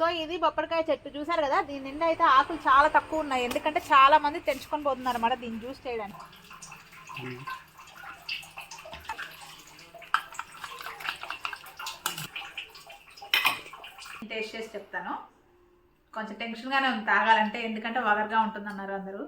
So ఇది బొప్పడికాయ చెట్టు. చూసారు కదా? దీని నిండా అయితే ఆకులు చాలా తక్కువ ఉన్నాయి. ఎందుకంటే చాలా మంది తెంచుకొని పోతున్నారు అన్నమాట దీన్ని జ్యూస్ చేయడానికి. టేస్ట్ చేసి చెప్తాను. కొంచెం టెన్షన్గానే ఉంది తాగాలంటే. ఎందుకంటే వగర్గా ఉంటుంది అన్నారు అందరూ.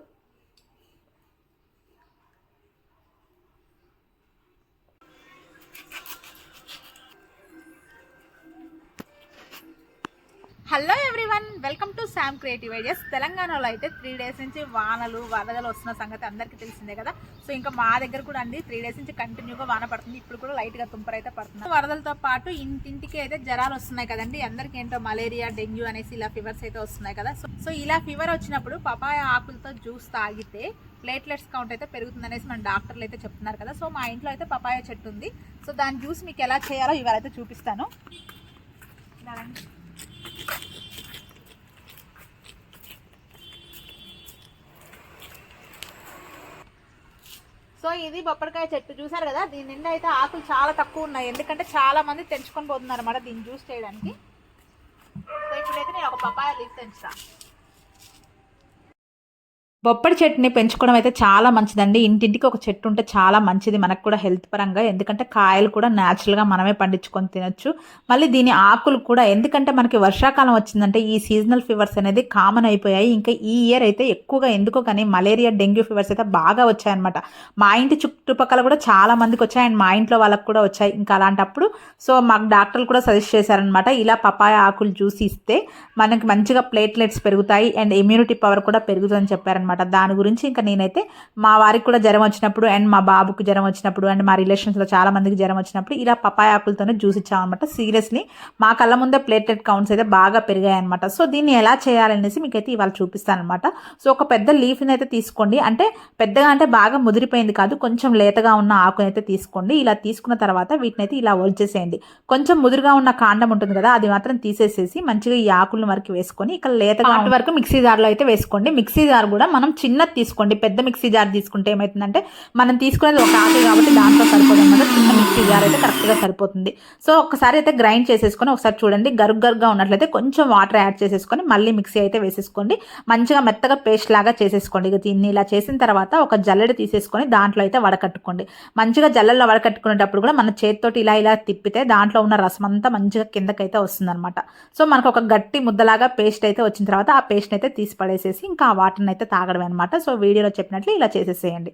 Hello everyone welcome to Sam creative ideas తెలంగాణలో అయితే త్రీ డేస్ నుంచి వానలు వరదలు వస్తున్న సంగతి అందరికీ తెలిసిందే కదా. సో ఇంకా మా దగ్గర కూడా అండి త్రీ డేస్ నుంచి కంటిన్యూగా వాన పడుతుంది. ఇప్పుడు కూడా లైట్గా తుంపర అయితే పడుతుంది. వరదలతో పాటు ఇంటింటికి అయితే జ్వరాలు వస్తున్నాయి కదండి. అందరికీ ఏంటో మలేరియా డెంగ్యూ అనేసి ఇలా ఫీవర్స్ అయితే వస్తున్నాయి కదా. సో సో ఇలా ఫీవర్ వచ్చినప్పుడు పపాయ ఆకులతో జ్యూస్ తాగితే ప్లేట్లెట్స్ కౌంట్ అయితే పెరుగుతుంది అనేసి మన డాక్టర్లు అయితే చెప్తున్నారు కదా. సో మా ఇంట్లో అయితే పపాయ చెట్టు ఉంది. సో దాని జ్యూస్ మీకు ఎలా చేయాలో ఇవాళ అయితే చూపిస్తాను. సో ఇది బొప్పడికాయ చెట్టు. చూసారు కదా? దీని నిండా అయితే ఆకులు చాలా తక్కువ ఉన్నాయి. ఎందుకంటే చాలా మంది తెంచుకొని పోతున్నారు అన్నమాట దీన్ని జ్యూస్ చేయడానికి. సో ఇప్పుడైతే నేను ఒక పపాయ లీఫ్ తెంచుతాను బొప్పడి చెట్టుని పెంచుకోవడం అయితే చాలా మంచిదండి. ఇంటింటికి ఒక చెట్టు ఉంటే చాలా మంచిది. మనకు కూడా హెల్త్ పరంగా. ఎందుకంటే కాయలు కూడా న్యాచురల్గా మనమే పండించుకొని తినొచ్చు. మళ్ళీ దీని ఆకులు కూడా ఎందుకంటే మనకి వర్షాకాలం వచ్చిందంటే ఈ సీజనల్ ఫీవర్స్ అనేది కామన్ అయిపోయాయి. ఇంకా ఈ ఇయర్ అయితే ఎక్కువగా ఎందుకో కానీ మలేరియా డెంగ్యూ ఫీవర్స్ అయితే బాగా వచ్చాయన్నమాట. మా ఇంటి చుట్టుపక్కల కూడా చాలా మందికి వచ్చాయి. అండ్ మా ఇంట్లో వాళ్ళకి కూడా వచ్చాయి. ఇంకా అలాంటప్పుడు సో మాకు డాక్టర్లు కూడా సజెస్ట్ చేశారనమాట ఇలా పపాయ ఆకులు జ్యూస్ ఇస్తే మనకి మంచిగా ప్లేట్లెట్స్ పెరుగుతాయి. అండ్ ఇమ్యూనిటీ పవర్ కూడా పెరుగుతుందని చెప్పారనమాట దాని గురించి ఇంకా నేనైతే మా వారికి కూడా జ్వరం వచ్చినప్పుడు అండ్ మా బాబుకి జ్వరం వచ్చినప్పుడు అండ్ మా రిలేషన్స్లో చాలా మందికి జ్వరం వచ్చినప్పుడు ఇలా పపాయ ఆకులతోనే జ్యూస్ ఇచ్చామన్నమాట. సీరియస్లీ మా కళ్ళ ముందే ప్లేట్లెట్ కౌంట్స్ అయితే బాగా పెరిగాయి అనమాట సో దీన్ని ఎలా చేయాలనేసి మీకైతే ఇవాళ చూపిస్తాను అనమాట సో ఒక పెద్ద లీఫ్ని అయితే తీసుకోండి. అంటే పెద్దగా అంటే బాగా ముదిరిపోయింది కాదు. కొంచెం లేతగా ఉన్న ఆకుని అయితే తీసుకోండి. ఇలా తీసుకున్న తర్వాత వీటిని అయితే ఇలా ఒలిచేసేయండి కొంచెం ముదురుగా ఉన్న కాండం ఉంటుంది కదా అది మాత్రం తీసేసేసి మంచిగా ఈ ఆకులను వరకు వేసుకొని ఇక్కడ లేతగా ఉండే వరకు మిక్సీ జార్లో అయితే వేసుకోండి. మిక్సీ జార్ కూడా మనం మనం చిన్నది తీసుకోండి. పెద్ద మిక్సీ జార్ తీసుకుంటే ఏమవుతుందంటే మనం తీసుకునేది ఒక ఆకు కాబట్టి దాంట్లో సరిపోదు అనమాట చిన్న మిక్సీ జార్ అయితే కరెక్ట్గా సరిపోతుంది. సో ఒకసారి అయితే గ్రైండ్ చేసేసుకొని ఒకసారి చూడండి. గరుగ్ గరుగ్గా ఉన్నట్లయితే కొంచెం వాటర్ యాడ్ చేసేసుకొని మళ్ళీ మిక్సీ అయితే వేసేసుకోండి. మంచిగా మెత్తగా పేస్ట్ లాగా చేసేసుకోండి. ఇక దీన్ని ఇలా చేసిన తర్వాత ఒక జల్లెడ తీసేసుకొని దాంట్లో అయితే వడకట్టుకోండి. మంచిగా జల్లెల్లో వడకట్టుకునేటప్పుడు కూడా మన చేతితోటి ఇలా ఇలా తిప్పితే దాంట్లో ఉన్న రసం అంతా మంచిగా కిందకైతే వస్తుందన్నమాట. సో మనకు ఒక గట్టి ముద్దలాగా పేస్ట్ అయితే వచ్చిన తర్వాత ఆ పేస్ట్ అయితే తీసి పడేసేసి ఇంకా ఆ వాటర్ని అయితే తాగడం అనమాట సో వీడియోలో చెప్పినట్లు ఇలా చేసేసేయండి.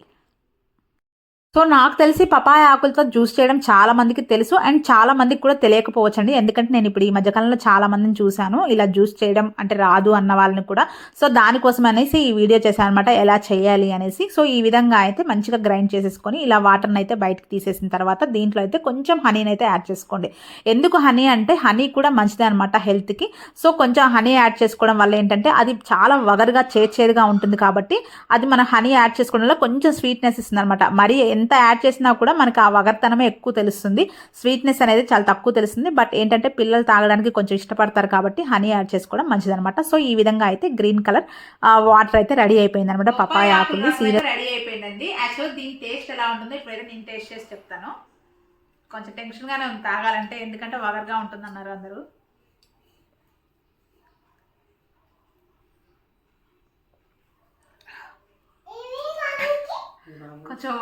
సో నాకు తెలిసి పపాయ ఆకులతో జ్యూస్ చేయడం చాలా మందికి తెలుసు అండ్ చాలా మందికి కూడా తెలియకపోవచ్చండి. ఎందుకంటే నేను ఇప్పుడు ఈ మధ్యకాలంలో చాలా మందిని చూశాను. ఇలా జ్యూస్ చేయడం అంటే రాదు అన్న వాళ్ళని కూడా. సో దానికోసం అనేసి ఈ వీడియో చేశాను అనమాట ఎలా చేయాలి అనేసి. సో ఈ విధంగా అయితే మంచిగా గ్రైండ్ చేసేసుకొని ఇలా వాటర్ని అయితే బయటకు తీసేసిన తర్వాత దీంట్లో అయితే కొంచెం హనీని అయితే యాడ్ చేసుకోండి. ఎందుకు హనీ అంటే హనీ కూడా మంచిదే అనమాట హెల్త్కి. సో కొంచెం హనీ యాడ్ చేసుకోవడం వల్ల ఏంటంటే అది చాలా వగరుగా చేర్చేదిగా ఉంటుంది కాబట్టి అది మన హనీ యాడ్ చేసుకోవడం వల్ల కొంచెం స్వీట్నెస్ ఇస్తుంది అనమాట మరి ఎంత యాడ్ చేసినా కూడా మనకి ఆ వగర్తనమే ఎక్కువ తెలుస్తుంది. స్వీట్నెస్ అనేది చాలా తక్కువ తెలుస్తుంది. బట్ ఏంటంటే పిల్లలు తాగడానికి కొంచెం ఇష్టపడతారు కాబట్టి హనీ యాడ్ చేసుకోవడం మంచిదనమాట సో ఈ విధంగా అయితే గ్రీన్ కలర్ వాటర్ అయితే రెడీ అయిపోయింది అనమాట పపాయ ఆకులు సీరియస్ రెడీ అయిపోయిందండి. యాక్చువల్ దీని టేస్ట్ ఎలా ఉంటుందో ఇప్పుడైతే నేను టేస్ట్ చేసి చెప్తాను. కొంచెం టెన్షన్గానే ఉంది తాగాలంటే. ఎందుకంటే వగర్గా ఉంటుంది అన్నారు అందరూ. కొంచెం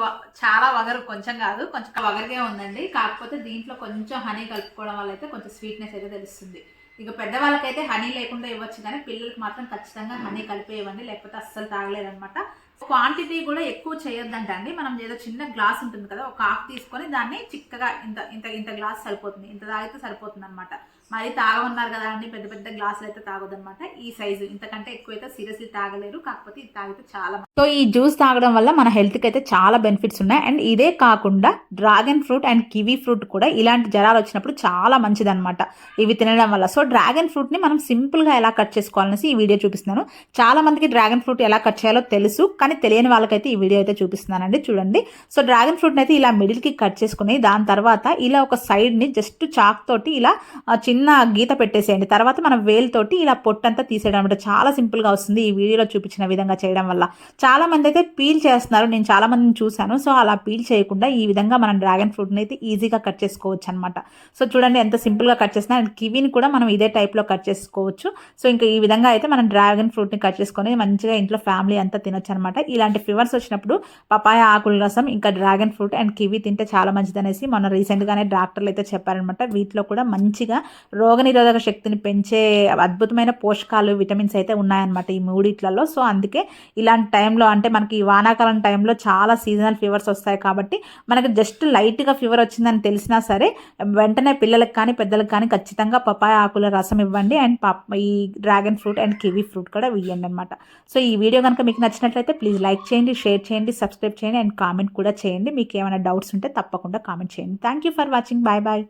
చాలా వగరు కొంచెం కాదు కొంచెం వగరుగా ఉందండి. కాకపోతే దీంట్లో కొంచెం హనీ కలుపుకోవడం వల్ల అయితే కొంచెం స్వీట్నెస్ అయితే తెలుస్తుంది. ఇక పెద్దవాళ్ళకైతే హనీ లేకుండా ఇవ్వచ్చు కానీ పిల్లలకి మాత్రం ఖచ్చితంగా హనీ కలిపి ఇవ్వండి లేకపోతే అస్సలు తాగలేదన్నమాట క్వాంటిటీ కూడా ఎక్కువ చేయొద్దంటండి మనం ఏదో చిన్న గ్లాస్ ఉంటుంది కదా ఒక ఆకు తీసుకొని దాన్ని చిక్కగా ఇంత ఇంత ఇంత గ్లాస్ సరిపోతుంది. ఇంత తాగితే సరిపోతుంది అనమాట మరి తాగమన్నారు కదా అండి పెద్ద పెద్ద గ్లాసులు అయితే తాగొద్దనమాట ఈ సైజు ఇంతకంటే ఎక్కువ అయితే సీరియస్లీ తాగలేరు కాకపోతే ఇది తాగితే చాలా సో ఈ జ్యూస్ తాగడం వల్ల మన హెల్త్కి అయితే చాలా బెనిఫిట్స్ ఉన్నాయి. అండ్ ఇదే కాకుండా dragon fruit and kiwi fruit కూడా ఇలాంటి జ్వరాలు వచ్చినప్పుడు చాలా మంచిదన్నమాట. ఇవి తినడం వల్ల. సో డ్రాగన్ ఫ్రూట్ని మనం సింపుల్గా ఎలా కట్ చేసుకోవాలనేసి ఈ వీడియో చూపిస్తున్నాను. చాలా మందికి డ్రాగన్ ఫ్రూట్ ఎలా కట్ చేయాలో తెలుసు కానీ తెలియని వాళ్ళకైతే ఈ వీడియో అయితే చూపిస్తున్నానండి. చూడండి. సో డ్రాగన్ ఫ్రూట్ని అయితే ఇలా మిడిల్కి కట్ చేసుకుని దాని తర్వాత ఇలా ఒక సైడ్ని జస్ట్ చాక్ తోటి ఇలా చిన్న గీత పెట్టేసేయండి. తర్వాత మనం వేలుతోటి ఇలా పొట్టంతా తీసేయడం అనమాట చాలా సింపుల్గా వస్తుంది ఈ వీడియోలో చూపించిన విధంగా చేయడం వల్ల. చాలా మంది అయితే పీల్ చేస్తున్నారు. నేను చాలా మందిని చూశాను. సో అలా పీల్ చేయకుండా ఈ విధంగా మనం డ్రాగన్ ఫ్రూట్ని అయితే ఈజీగా కట్ చేసుకోవచ్చు అనమాట సో చూడండి ఎంత సింపుల్గా కట్ చేసినా అండ్ కివీని కూడా మనం ఇదే టైప్లో కట్ చేసుకోవచ్చు. సో ఇంకా ఈ విధంగా అయితే మనం డ్రాగన్ ఫ్రూట్ని కట్ చేసుకొని మంచిగా ఇంట్లో ఫ్యామిలీ అంతా తినొచ్చు అనమాట ఇలాంటి ఫీవర్స్ వచ్చినప్పుడు పపాయ ఆకుల రసం ఇంకా డ్రాగన్ ఫ్రూట్ అండ్ కివీ తింటే చాలా మంచిది అనేసి మొన్న రీసెంట్గానే డాక్టర్లు అయితే చెప్పారనమాట వీటిలో కూడా మంచిగా రోగనిరోధక శక్తిని పెంచే అద్భుతమైన పోషకాలు విటమిన్స్ అయితే ఉన్నాయన్నమాట ఈ మూడిట్లలో. సో అందుకే ఇలాంటి టైంలో అంటే మనకి వానాకాలం టైంలో చాలా సీజనల్ ఫీవర్స్ వస్తాయి కాబట్టి మనకి జస్ట్ లైట్గా ఫీవర్ వచ్చిందని తెలిసినా సరే వెంటనే పిల్లలకు కానీ పెద్దలకు కానీ ఖచ్చితంగా పపాయ ఆకుల రసం ఇవ్వండి. అండ్ ఈ dragon fruit and kiwi fruit కూడా ఇవ్వండి అనమాట సో ఈ వీడియో కనుక మీకు నచ్చినట్లయితే ప్లీజ్ లైక్ చేయండి షేర్ చేయండి సబ్స్క్రైబ్ చేయండి అండ్ కామెంట్ కూడా చేయండి. మీకు ఏమైనా డౌట్స్ ఉంటే తప్పకుండా కామెంట్ చేయండి. Thank you for watching bye bye